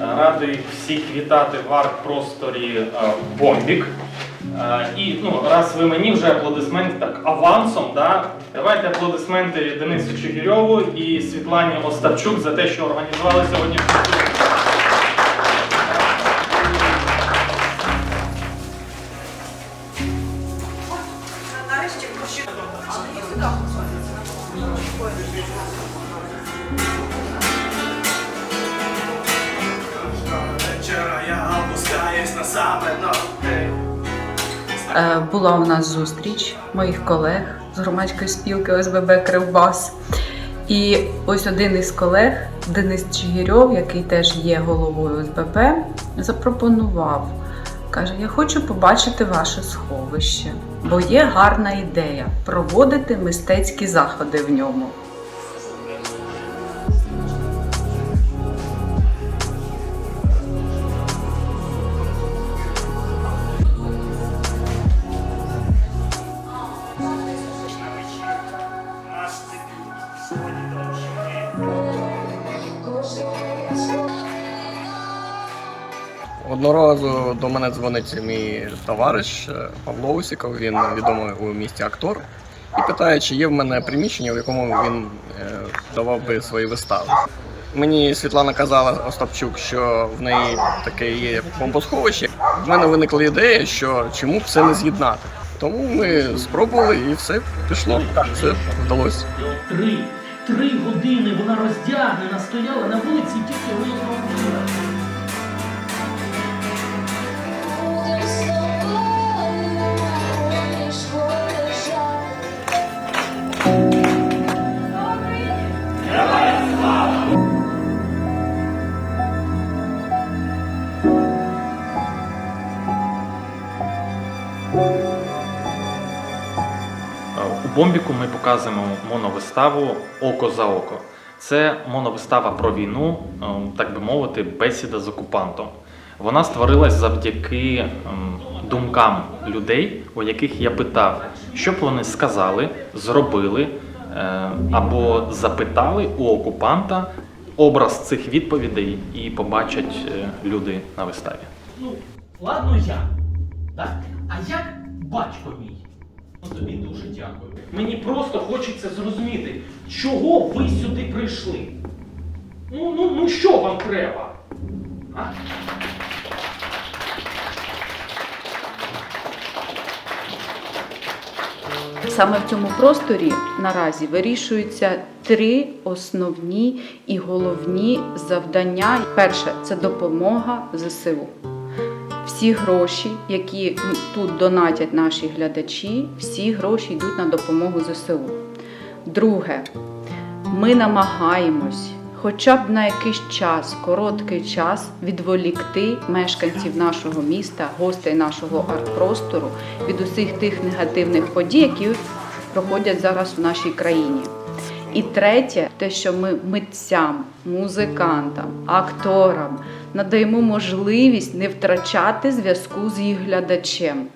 Радий всіх вітати в арт-просторі е, Бомбік. Е, І ну, раз ви мені вже аплодисменти так авансом, да, давайте аплодисменти Денису Чигирьову і Світлані Остапчук за те, що організували сьогодні. Нарешті Була у нас зустріч моїх колег з громадської спілки ОСББ Кривбас. І ось один із колег, Денис Чигирьов, який теж є головою ОСББ, запропонував. Каже, я хочу побачити ваше сховище, бо є гарна ідея проводити мистецькі заходи в ньому. Одного разу до мене дзвонить мій товариш е, Павло Усіков, він відомий у місті актор, і питає, чи є в мене приміщення, в якому він е, давав би свої вистави. Мені Світлана казала Остапчук, що в неї таке є бомбосховище. В мене виникла ідея, що чому б це не з'єднати. Тому ми спробували і все пішло, все вдалося. Три. Три години вона роздягнена, стояла на вулиці і тільки розмовляла. Бомбіку ми показуємо моновиставу Око за око. Це моновистава про війну, е, так би мовити, бесіда з окупантом. Вона створилась завдяки ем, думкам людей, у яких я питав, що б вони сказали, зробили е, або запитали у окупанта образ цих відповідей і побачать е, люди на виставі. Ну, ладно я. Так? А як батько мій? Ну, тобі дуже дякую. Мені просто хочеться зрозуміти, чого ви сюди прийшли. Ну, ну, ну що вам треба? А? Саме в цьому просторі наразі вирішуються три основні і головні завдання. Перше це допомога ЗСУ. Всі гроші, які тут донатять наші глядачі, всі гроші йдуть на допомогу ЗСУ. Друге, ми намагаємось хоча б на якийсь час, короткий час, відволікти мешканців нашого міста, гостей нашого арт-простору від усіх тих негативних подій, які проходять зараз у нашій країні. І третє, те, що ми митцям, музикантам, акторам надаємо можливість не втрачати зв'язку з їх глядачем.